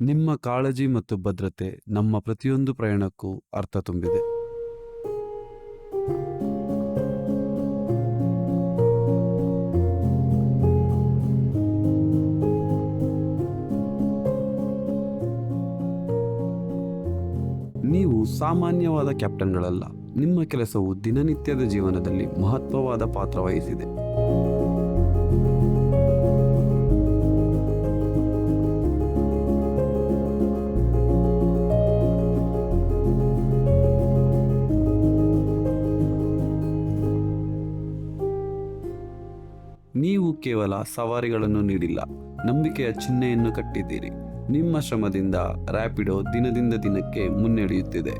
ನಿಮ್ಮ ಕಾಳಜಿ ಮತ್ತು ಭದ್ರತೆ ನಮ್ಮ ಪ್ರತಿಯೊಂದು ಪ್ರಯಾಣಕ್ಕೂ ಅರ್ಥ ತುಂಬಿದೆ. ನೀವು ಸಾಮಾನ್ಯವಾದ ಕ್ಯಾಪ್ಟನ್ಗಳಲ್ಲ, ನಿಮ್ಮ ಕೆಲಸವು ದಿನನಿತ್ಯದ ಜೀವನದಲ್ಲಿ ಮಹತ್ವವಾದ ಪಾತ್ರ ವಹಿಸಿದೆ. ನೀವು ಕೇವಲ ಸವಾರಿಗಳನ್ನು ನೀಡಿಲ್ಲ ನಂಬಿಕೆಯ ಚಿಹ್ನೆಯನ್ನು ಕಟ್ಟಿದ್ದೀರಿ. ನಿಮ್ಮ ಶ್ರಮದಿಂದ ರ್ಯಾಪಿಡೋ ದಿನದಿಂದ ದಿನಕ್ಕೆ ಮುನ್ನಡೆಯುತ್ತಿದೆ.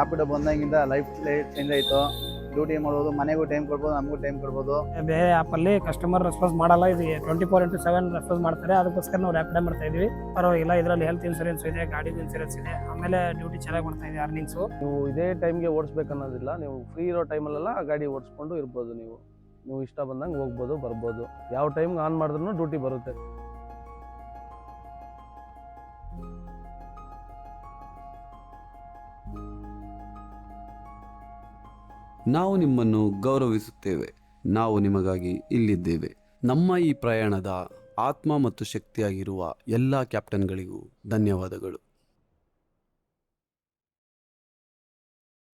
ರಾಪಿಡೋ ಬಂದಾಗಿಂದ ಲೈಫ್ ಚೇಂಜ್ ಆಯಿತು. ಡ್ಯೂಟಿ ಮಾಡ್ಬೋದು ಮನೆಗೂ ಟೈಮ್ ಕೊಡ್ಬೋದು ನಮಗೂ ಟೈಮ್ ಕೊಡ್ಬೋದು. ಬೇರೆ ಆ್ಯಪಲ್ಲಿ ಕಸ್ಟಮರ್ ರೆಸ್ಪಾನ್ಸ್ ಮಾಡಲ್ಲ. ಇದು twenty four into seven response ಮಾಡ್ತಾರೆ. ಅದಕ್ಕೋಸ್ಕರ ನಾವು ರ್ಯಾಪಿಡ್ ಮಾಡ್ತಾ ಇದೀವಿ. ಪರವಾಗಿಲ್ಲ ಇದರಲ್ಲಿ ಹೆಲ್ತ್ ಇನ್ಸೂರೆನ್ಸ್ ಇದೆ ಗಾಡಿ ಇನ್ಸೂರೆನ್ಸ್ ಇದೆ. ಆಮೇಲೆ ಡ್ಯೂಟಿ ಚೆನ್ನಾಗಿ ಮಾಡ್ತಾ ಇದೆ ಅರ್ನಿಂಗ್ಸು ನೀವು ಇದೇ ಟೈಮ್ಗೆ ಓಡಿಸ್ಬೇಕು ಅನ್ನೋದಿಲ್ಲ ನೀವು ಫ್ರೀ ಇರೋ ಟೈಮಲ್ಲೆಲ್ಲ ಗಾಡಿ ಓಡಿಸ್ಕೊಂಡು ಇರ್ಬೋದು ನೀವು. ನೀವು ಇಷ್ಟ ಬಂದಂಗೆ ಹೋಗ್ಬೋದು ಬರ್ಬೋದು. ಯಾವ ಟೈಮ್ಗೆ ಆನ್ ಮಾಡಿದ್ರು ಡ್ಯೂಟಿ ಬರುತ್ತೆ. ನಾವು ನಿಮ್ಮನ್ನು ಗೌರವಿಸುತ್ತೇವೆ. ನಾವು ನಿಮಗಾಗಿ ಇಲ್ಲಿದ್ದೇವೆ. ನಮ್ಮ ಈ ಪ್ರಯಾಣದ ಆತ್ಮ ಮತ್ತು ಶಕ್ತಿಯಾಗಿರುವ ಎಲ್ಲ ಕ್ಯಾಪ್ಟನ್ಗಳಿಗೂ ಧನ್ಯವಾದಗಳು.